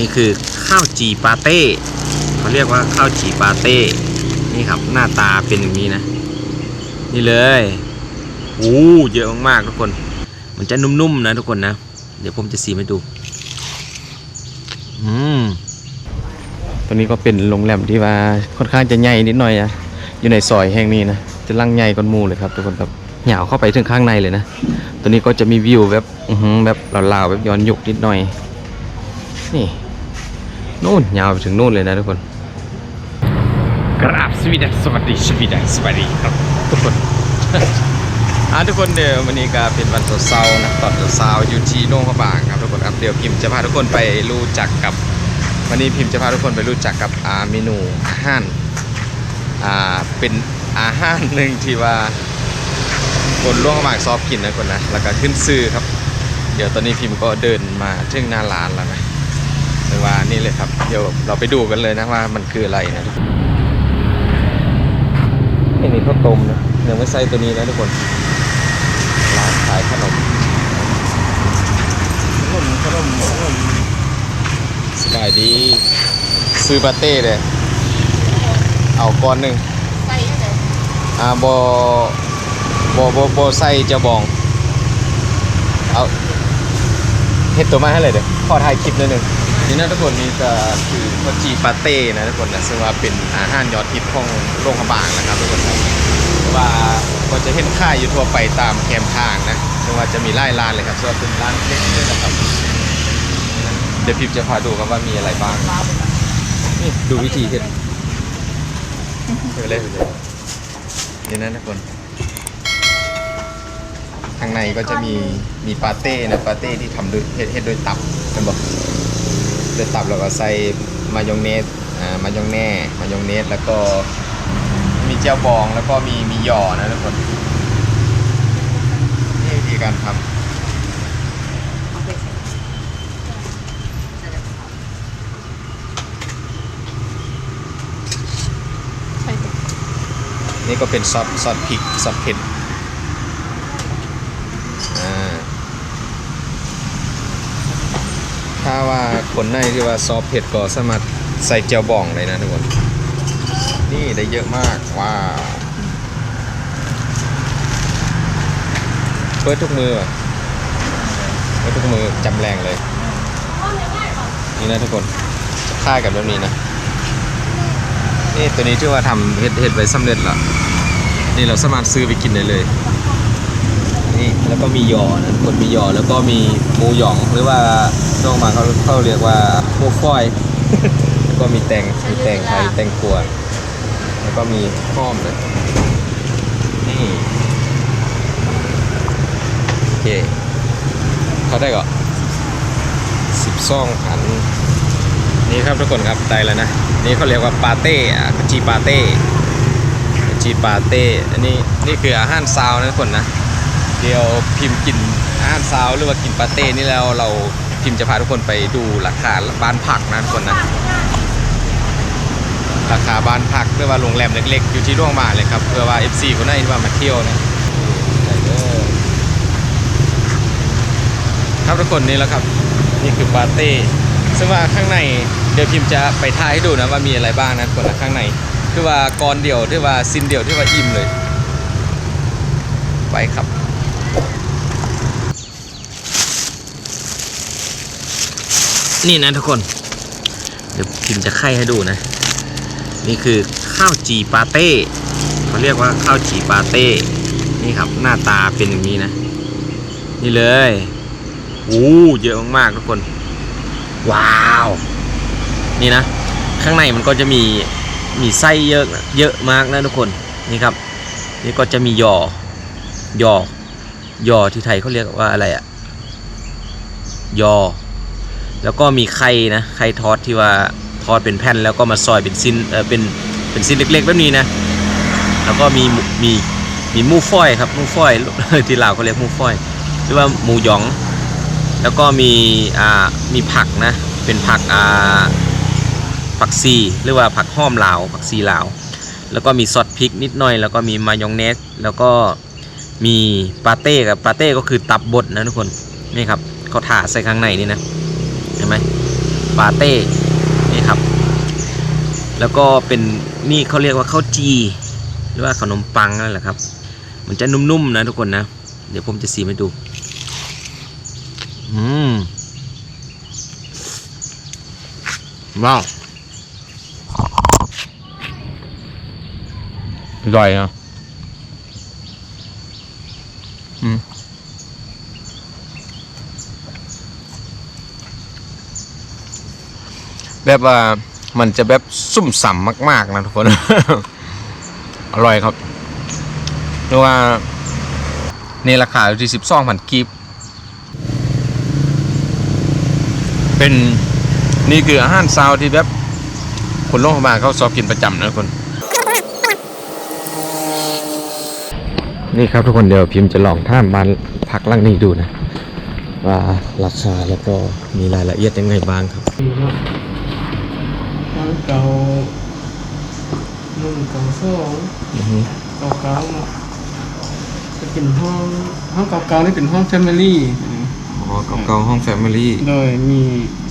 นี่คือข้าวจีปาเต้เขาเรียกว่าข้าวจีปาเต้นี่ครับหน้าตาเป็นอย่างนี้นะ นี่เลยโอ้เยอะมากๆทุกคน มันจะนุ่มๆนะทุกคนนะ เดี๋ยวผมจะซีให้ดูอืมตัวนี้ก็เป็นโรงแรมที่ว่าค่อนข้างจะใหญ่นิดหน่อยนะอยู่ในซอยแห่งนี้นะจะลังใหญ่กว่าหมูเลยครับทุกคนครับเหยาวเข้าไปถึงข้างในเลยนะตัวนี้ก็จะมีวิวแบบแบบลาวๆแบบย้อนยุคนิดหน่อยนี่ นู่นยาวไปถึงนู่นเลยนะทุกคน กราบสวีดัสวัสดีสวีดัสวัสดีครับทุกคนอ่าทุกคนเดี๋ยววันนี้ก็เป็นวันเสาร์นะตอนเสาร์อยู่ที่โน่งพระบางครับทุกคนครับเดี๋ยวพิมพ์จะพาทุกคนไปรู้จักกับ วันนี้พิมพ์จะพาทุกคนไปรู้จักกับอาเมนูอาหารอ่าเป็นอาหารหนึ่งที่ว่าคนล่วงพระบางชอบกินนะคนนะแล้วก็ขึ้นซื้อครับ เดี๋ยวตอนนี้พิมพ์ก็เดินมาถึงหน้าร้านแล้วนะ แต่ว่านี่เลยครับ เดี๋ยวเราไปดูกันเลยนะว่ามันคืออะไรนะทุกคนนี่นี่ข้าวต้มนะยังไม่ใส่ตัวนี้นะทุกคน ร้านขายขนมขนมขนมขนมสบายดีซื้อปาเต้เลย เอาก้อนหนึ่งใส่ยังไงอ่าบอบอบอบอใส่เจะบอง เอาเห็ดตัวมาให้เลยเดี๋ยวขอถ่ายคลิปหนิดนึง นี่นะทุกคนนี่ก็คือข้าวจีปาเต้นะทุกคนนะซึ่งว่าเป็นอาหารยอดฮิตของโรงพยาบาลนะครับทุกคนครับเพราะว่าก็จะเห็นค่ายอยู่ทั่วไปตามแคมทางนะซึ่งว่าจะมีไล่ร้านเลยครับซึ่งว่าเป็นร้านเล็กด้วยนะครับ เดี๋ยวพิมจะพาดูครับว่ามีอะไรบ้างนี่ดูวิธีเห็ดเดี๋ยวเลยนี่นะทุกคนข้างในก็จะมีมีปาเต้นะปาเต้ที่ทำด้วยเฮ็ดเฮ็ดด้วยตับกันบอก ด้วยตับแล้วก็ใส่มายองเนสอ่ามายองแน่มายองเนสแล้วก็มีเจียวบองแล้วก็มีมีหย่อนะทุกคนนี่วิธีการทเอาไปใส่ใส่แล้วใส่ไปำนี่ก็เป็นซอสซอสพริกซอสเผ็ดอ่าถ้า ว่าคนไหนที่ว่าซอสเผ็ดก็สามารถใส่เจียวบองเลยนะทุกคน นี่ได้เยอะมาก ว้าวเปิดทุกมือเปิดทุกมือจำแรงเลย นี่นะทุกคนค่ายกับแบบนี้นะ นี่ตัวนี้ที่ว่าทำเห็ดเห็ดไว้สำเร็จแล้ว นี่เราสามารถซื้อไปกินได้เลย นี่ แล้วก็มีหยอนะทุกคนมีหยอแล้วก็มีหมูหยองหรือว่าน้องมาเขาเขาเรียกว่าหมูฟอย แล้วก็มีแตงมีแตงไทยแตงกวดแล้วก็มีข้อมนะนี่โอเคเขาได้ก็สิบซองขันนี่ครับทุกคนครับได้แล้วนะนี่เขาเรียกว่าปาเต้อะจีปาเต้จีปาเต้อันนี้นี่คืออาหารซาวนะทุกคนนะ เดี๋ยวพิมพ์กินอาหารซาวหรือว่ากินปาเต้นี่แล้วเราพิมพ์จะพาทุกคนไปดูราคาบ้านผักนะทุกคนนะ ราคาบ้านพักหรือว่าโรงแรมเล็กๆ อยู่ที่ร่วงมาเลยครับเพื่อว่า FC คนไหนที่ว่ามาเที่ยวนะครับทุกคนนี่แหละครับนี่คือปาเต้ซึ่งว่าข้างในเดี๋ยวพิมพ์จะไปทายให้ดูนะว่ามีอะไรบ้างนะทุกคนนะข้างในคือว่ากรเดียวที่ว่าซินเดียวที่ว่าอิ่มเลย ไปครับ นี่นะทุกคน เดี๋ยวพิมจะไข่ให้ดูนะ นี่คือข้าวจีปาเต้เขาเรียกว่าข้าวจีปาเต้ นี่ครับหน้าตาเป็นอย่างนี้นะ นี่เลยโอ้เยอะมากๆทุกคน ว้าว นี่นะ ข้างในมันก็จะมีมีไส้เยอะเยอะมากนะทุกคนนี่ครับ นี่ก็จะมียอยอยอที่ไทยเขาเรียกว่าอะไรอะยอ แล้วก็มีไข่นะไข่ทอดที่ว่าทอดเป็นแผ่นแล้วก็มาซอยเป็นชิ้นเออเป็นเป็นชิ้นเล็กๆแบบนี้นะ แล้วก็มีมีมีมูฝอยครับมูฝอยที่ลาวเขาเรียกมูฝอยหรือว่าหมูหยอง แล้วก็มีอ่ามีผักนะเป็นผักอ่าผักซีหรือว่าผักห้อมลาวผักซีลาว แล้วก็มีซอสพริกนิดหน่อย แล้วก็มีมายองเนส แล้วก็มีปาเต้กับปาเต้ก็คือตับบดนะทุกคนนี่ครับเขาถาใส่ข้างในนี่นะ ไหมปาเต้นี่ครับ แล้วก็เป็นนี่เขาเรียกว่าข้าวจี หรือว่าขนมปังนั่นแหละครับ มันจะนุ่มๆนะทุกคนนะ เดี๋ยวผมจะซีให้ดู อืมว้าวอร่อยอะอืม แบบว่ามันจะแบบซุ่มสัมมาก ๆ นะทุกคน อร่อยครับเรียกว่าในราคาอยู่ที่สิบสองพันกีบเป็นนี่คืออาหารซาวที่แบบคนโลกมาเขาชอบกินประจำนะทุกคน นี่ครับทุกคนเดี๋ยวพิมพ์จะลองท่ามบ้านพักหลังนี้ดูนะ ว่าราคาแล้วก็มีรายละเอียดยังไงบ้างครับ เก่านุ่มเก่าสองอือฮึเก่าเก่าเนาะจะเป็นห้องห้องเก่าเก่านี่เป็นห้องแฟมิลี่อ๋อเก่าๆห้องแฟมิลี่โดยมี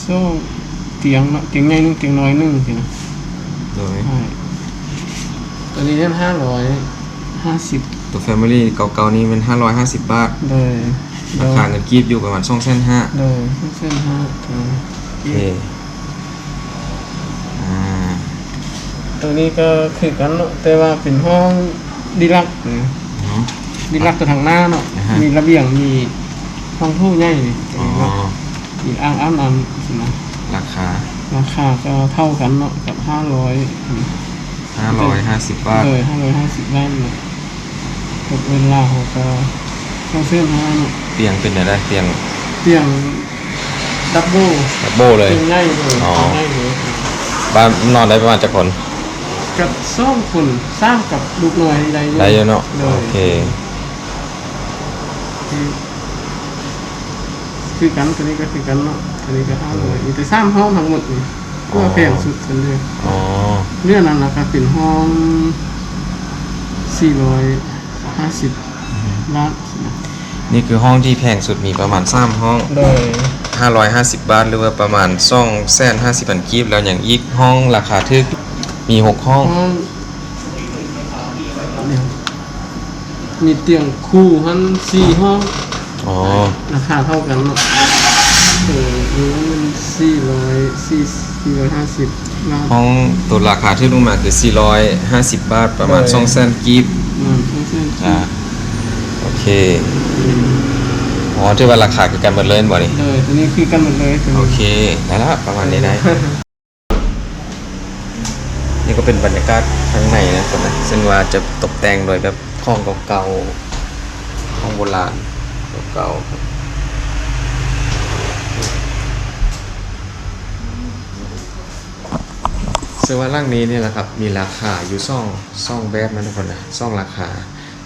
โซ่เตียงเนาะเตียงใหญ่หนึงเตียงน้อยหนึงสินะโดยใช่ตัวนี้เนี่ยห้าร้อยห้าสิบตัวแฟมิลี่เก่าๆนี้เป็น550 บาทโดยโดรายคาเงินกีบอยู่ประมาณ2เส้นห้าโดยเส้นห้าตัวโอเคอ่า ตัวนี้ก็คือกันเนาะแต่ว่าเป็นห้องดีลักซ์นะอืมดีลักซ์ตัวทางหน้าเนาะอ่าฮะมีระเบียง มีห้องทู่ใหญ่นี่อ๋อมีอ่างอาบน้ำสินะ ราคา ราคาก็เท่ากันเนาะกับห้าร้อย550บาทเลยห้าร้อยห้าสิบล้านเนาะกดเวลาเขาก็เข้าเส้นห้าเนาะเตียงเป็นอะไรเตียง เตียงดับเบิลดับโบเลยเตียงใหญ่เลยอ๋อเตียงใหญ่เลยบ้านนอนได้ประมาณจักคน กับซ่อมคนสร้างกับลูกหน่อยใดได้เยอะเนาะเลโอยเค คือคือกันตัวนี้ก็คือกันเนาะตัวนี้ก็ห้าร้อยมีแต่สร้างห้องทั้งหมดนี่เพื่อแพงสุดกันเลยอ๋อเรื่องนั้นนะครับเป็นห้องสี่ร้อยห้าสิบล้านนะนี่คือห้องที่แพงสุดมีประมาณ3ห้องโดย550บาทหรือว่าประมาณ2แสน50พันกีบแล้วอย่างอีกห้องราคาทึก มี6ห้องห้องเดี๋ยวมีเตียงคู่หันสี่ห้องอ๋อ ราคาเท่ากันเนาะเออนี่มันสี่ร้อยสี่สี่ร้อยห้าสิบล้านห้องตัวราคาที่ลงมาคือ 450 บาท ประมาณเออ2แสนกีบมันไม่ใช่อ่าโอเค อ๋อที่ว่าราคาคือกันหมดเลยบ่นี่เลยตัวนี้คือกันหมดเลยตัวโอนี้ เคได้แล้วประมาณนี้ได้ นี่ก็เป็นบรรยากาศข้างในนะคนนะซึ่งว่าจะตกแต่งโดยแบบห้องเก่าๆห้องโบราณเก่าๆซึ่งว่าร่างนี้นี่แหละครับมีราคาอยู่ซ่องซ่องแบบนะทุกคนนะซ่องราคา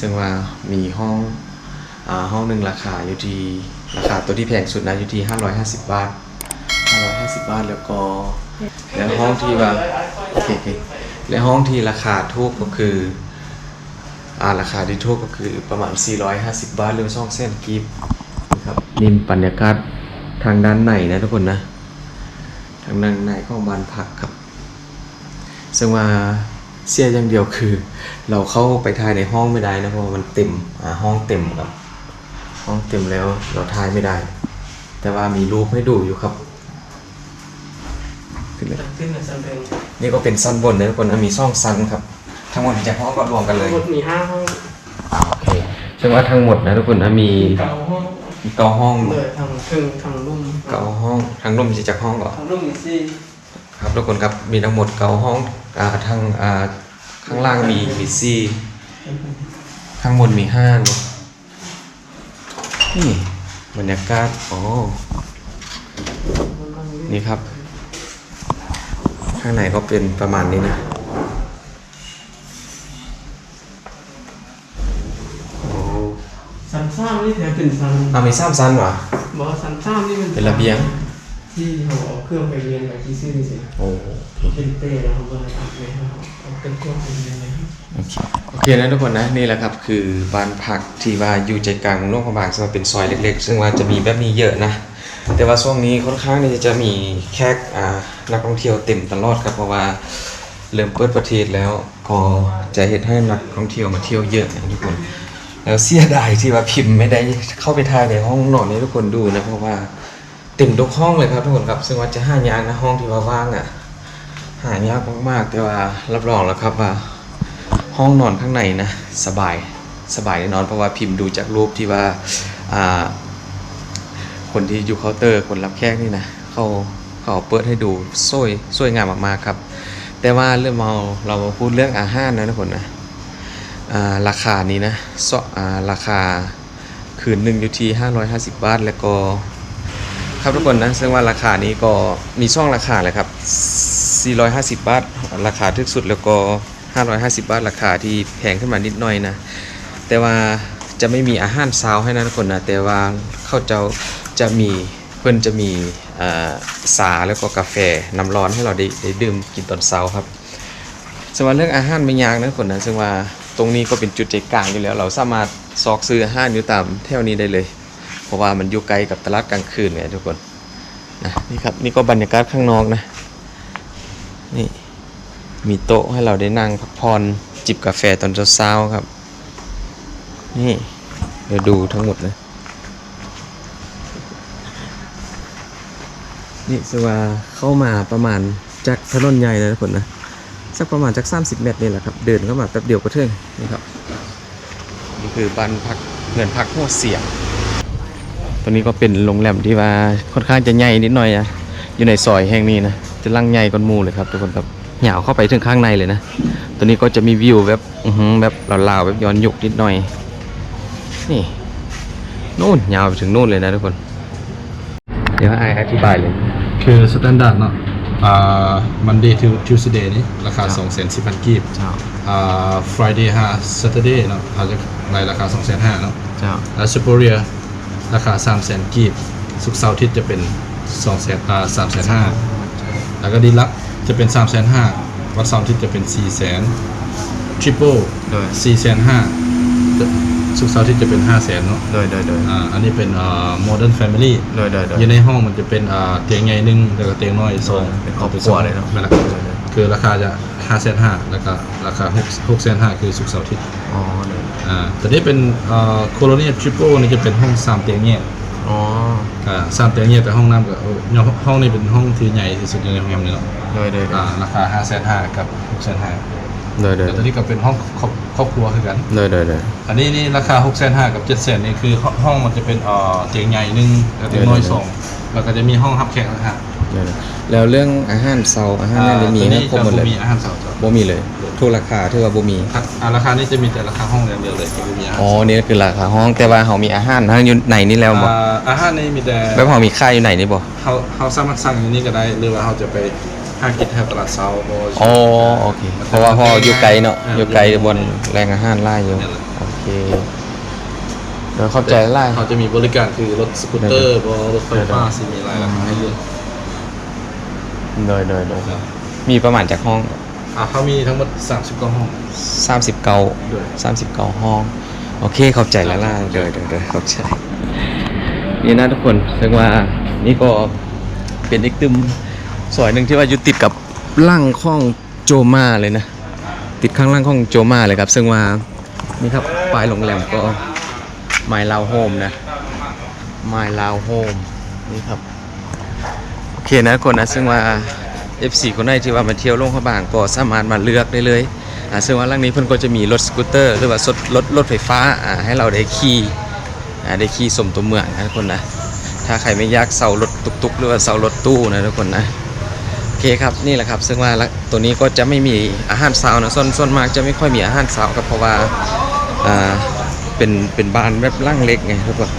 ซึ่งว่ามีห้องอ่าห้องหนึ่งราคาอยู่ที่ราคาตัวที่แพงสุดนะอยู่ที่ 550 บาท550 บาทแล้วก็แล้วห้องที่ว่า โอเคและห้องที่ราคาถูกก็คืออ่าราคาที่ถูกก็คือประมาณ 450 บาทหรือช่องเส้นกีบนะครับนี่บรรยากาศทางด้านในนะทุกคนนะ ทางด้านในของบ้านพักครับซึ่งว่าเสียอย่างเดียวคือ เราเข้าไปถ่ายในห้องไม่ได้นะเพราะมันเต็มอ่าห้องเต็มครับ ห้องเต็มแล้วเราถ่ายไม่ได้ แต่ว่ามีรูปให้ดูอยู่ครับ ขึ้นเลยขึ้นในซันเดงนี่ก็เป็นซันบนนะทุกคนนะมีซ่องซันครับ ทั้งหมดจะห้องก็รวมกันเลย ทั้งหมดมีห้าห้องโอเคซึ่งว่าทั้งหมดนะทุกคนนะมีเก้าห้องมีเก้าห้องเลยทางครึ่งทางลุ่มเก้าห้องทั้งร่วมจะจากห้องก่อนทางลุ่มมีสี่ครับทุกคนครับมีทั้งหมดเก้าห้องอ่าทั้งอ่าข้างล่างมีมีซี่ข้างบนมีห้าเนอะนี่บรรยากาศอ๋อนี่ครับ ข้างในก็เป็นประมาณนี้นะโอ้สันซ้ำนี่แถวเป็นสันเอามีสามซันเหรอบอกว่าสันซ้ำนี่เป็นเป็นระเบียง ที่เขาเอาเครื่องไปเรียนแบบที่ซื่อนี่สิโอ้เป็นเต้แล้วเขาก็เลยอัดเลยครับเอาเป็นเครื่องไปเรียนเลยครับโอเคโอเคนะทุกคนนะนี่แหละครับคือบ้านพักที่ว่าอยู่ใจกลางเมืองหลวงพระบางซึ่งว่าเป็นซอยเล็ก ๆ ซึ่งว่าจะมีแบบนี้เยอะนะ แต่ว่าช่วงนี้ค่อนข้างที่จะมีแขกอ่านักท่องเที่ยวเต็มตลอดครับเพราะว่าเริ่มเปิดประเทศแล้วก็จะเห็นให้นักท่องเที่ยวมาเที่ยวเยอะนะทุกคนแล้วเสียดายที่ว่าพิมพ์ไม่ได้เข้าไปถ่ายในห้องนอนให้ทุกคนดูนะเพราะว่าเต็มทุกห้องเลยครับทุกคนครับซึ่งว่าจะห้ายากนะห้องที่ว่าว่างอะหายากมากๆ แต่ว่ารับรองแล้วครับว่าห้องนอนข้างในนะสบายสบายแน่นอนเพราะว่าพิมพ์ดูจากรูปที่ว่าอ่า คนที่อยู่เคาน์เตอร์คนรับแขกนี่นะเขาเขาเปิดให้ดูสวยสวยงามมากๆครับ แต่ว่าเรื่องเราเรามาพูดเรื่องอาหารนะทุกคนนะราคานี้นะสอ่าราคาคืนหนึ่งอยู่ที่550 บาท แล้วก็ ครับทุกคนนะซึ่งว่าราคานี้ก็มีช่องราคาเลยครับ 450 บาท ราคาทึกสุดแล้วก็ 550 บาท ราคาที่แพงขึ้นมานิดหน่อยนะ แต่ว่าจะไม่มีอาหารเช้าให้นะทุกคนนะแต่ว่าเขาเจ้า จะมีเพื่อนจะมีสาแล้วก็กาแฟน้ำร้อนให้เราได้ได้ดื่มกินตอนเช้าครับส่วนเรื่องอาหารไม่ยากนะทุกคนนะซึ่งว่าตรงนี้ก็เป็นจุดใจกลางอยู่แล้ว เราสามารถซอกซื้ออาหารอยู่ตามแถวนี้ได้เลย เพราะว่ามันอยู่ไกลกับตลาดกลางคืนไงทุกคนนะนี่ครับนี่ก็บรรยากาศข้างนอกนะนี่มีโต๊ะให้เราได้นั่งพักผ่อนจิบกาแฟตอนเช้าๆครับ นี่เดี๋ยวดูทั้งหมดนะ นี่สว่าเข้ามาประมาณจากถนนใหญ่นะทุกคนนะสักประมาณจาก 30 เมตรนี่แหละครับ เดินเข้ามาแป๊บเดียวก็ถึงนี่ครับนี่คือบ้านพักเงินพักหัวเสียงตรงนี้ก็เป็นโรงแรมที่ว่าค่อนข้างจะใหญ่นิดหน่อยอะอยู่ในซอยแห่งนี้นะจะลังใหญ่กว่ามูเลยครับทุกคนครับเหยาวเข้าไปถึงข้างในเลยนะ ตัวนี้ก็จะมีวิวแบบแบบลาวๆแบบย้อนยุคนิดหน่อย นี่นู่นยาวไปถึงนู่นเลยนะทุกคน เดี๋ยวไออธิบายเลย คือสแตนดาร์ดเนาะอ่า Monday to Tuesday นี่ราคาครับ2 4 0 0 0กีบเจ้าอ่า Friday ฮะ Saturday เนาะเขาจะในราคา2 5 0 0 0เนาะเจ้าแล้ว Superior ราคา3 0 0 0 0กีบสุกร์เสาร์อาทิตย์จะเป็น2 0 0 0 0อ่า3 5 0 0 0แล้วก็ดีลักจะเป็น3 5 0 0 0วันเสาร์อาทิตย์จะเป็น4 0 0 0 0 Triple โดย4 5 0 0 0 สุกร์เสาร์อาทิตย์จะเป็น5 0 0 0 0 0เนาะโดยโดยโดยอ่าอันนี้เป็นอ่า Modern Family โดยโดยโดยอยู่ในห้องมันจะเป็นอ่าเตียงใหญ่หนึ่งแล้วก็เตียงน้อยสองเป็นครอบครัวเลยเนอะเป็นราคาคือราคาจะห้าแสนห้าแล้วก็ราคาหกหกแสนห้าคือสุกร์เสาร์อาทิตย์อ๋อโดยอ่าแต่นี่เป็นอ่าโคโลเนียทริปเปิลนี่จะเป็นห้องสามเตียงเงียบอ๋ออ่าสามเตียงเงียบแต่ห้องน้ำกับโอ้ยห้องนี้เป็นห้องที่ใหญ่ที่สุดในโรงแรมเลยเนาะโดยโดยโดอ่ายราคาห้าแสนห้ากับหกแสนห้า โดยโดยแต่ตัวนี้ก็เป็นห้องครอบครอบครัวคือกัน โดยโดยโดย อันนี้นี่ราคา6กแสนห้ากับ7จ็ดแสนนี่คือห้องห้องมันจะเป็นเอ่อเตียงใหญ่หนึ่งแล้วเตียงน้อยเดี๋ยวสองแล้วก็จะมีห้องรับแขกนะฮะโดยโดยแล้วเรื่องอาหารเช้าอาหารนั่นได้มีตัวนะนี้ครบจะหมดเลยมีอาหารเสาร์บ่มีเลยทุกราคาที่ว่าบ่มี ครับอ่าราคานี้จะมีแต่ราคาห้องอย่างเดียวเลยจะไม่มีอาหารอ๋อนี่คือราคาห้องแต่ว่าเขามีอาหารทั้งอยู่ไหนนี่แล้วบ่อ่าอาหารนี่มีแต่แบบเขามีค่ายอยู่ไหนนี่บ่ เขาเขาสามารถสั่งอย่างนี้ก็ได้ หรือว่าเขาจะไป ห้างกินแถวตลาดเช้าบ่อ๋อโอเค เพราะว่าพออยู่ไกลเนาะอยู่ไกลบนแรงอาหารไล่อยู่โอเคเดี๋ยวเข้าใจไล่เขาจะมีบริการคือรถสกูตเตอร์บ่รถไฟฟ้าสิมีหลายราคาให้เลือกโดยโดยโดยมีประมาณจากห้องอ่าเขามีทั้งหมด30กว่าห้อง30เกาด้วย30เกาห้อง โอเคเข้าใจแล้วล่ะเดยเดยเดยเข้าใจนี่นะทุกคนซึ่งว่านี่ก็เป็นอีกตึม ซอยหนึ่งที่ว่าอยู่ติดกับล่างข้องโจมาเลยนะ ติดข้างล่างข้องโจมาเลยครับ ซึ่งว่านี่ครับปลายโรงแรมก็ My Lao Home นะ My Lao Home นี่ครับโอเคนะทุกคนนะซึ่งว่า F4 คนไหนที่ว่ามาเที่ยวลงพระบางก็สามารถมาเลือกได้เลยอ่าซึ่งว่าร่างนี้เพิ่นก็จะมีรถสกูตเตอร์หรือว่ารถรถรถไฟฟ้าอ่าให้เราได้ขี่อ่าได้ขี่สมตัวเมืองนะทุกคนนะถ้าใครไม่อยากเซารถตุกๆ หรือว่าเซารถตู้นะทุกคนนะ เคครับนี่แหละครับซึ่งว่าตัวนี้ก็จะไม่มีอาหารเช้านะส่วนส่วนมากจะไม่ค่อยมีอาหารเช้าครับเพราะว่าอ่าเป็นเป็นบ้านแบบร่างเล็กไงทุกคน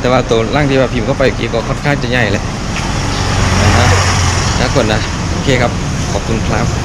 แต่ว่าตัวร่างที่ว่าพิมพ์เข้าไปกี้ก็ค่อนข้างจะใหญ่เลยนะฮะนะทุกคนนะโอเคครับขอบคุณครับ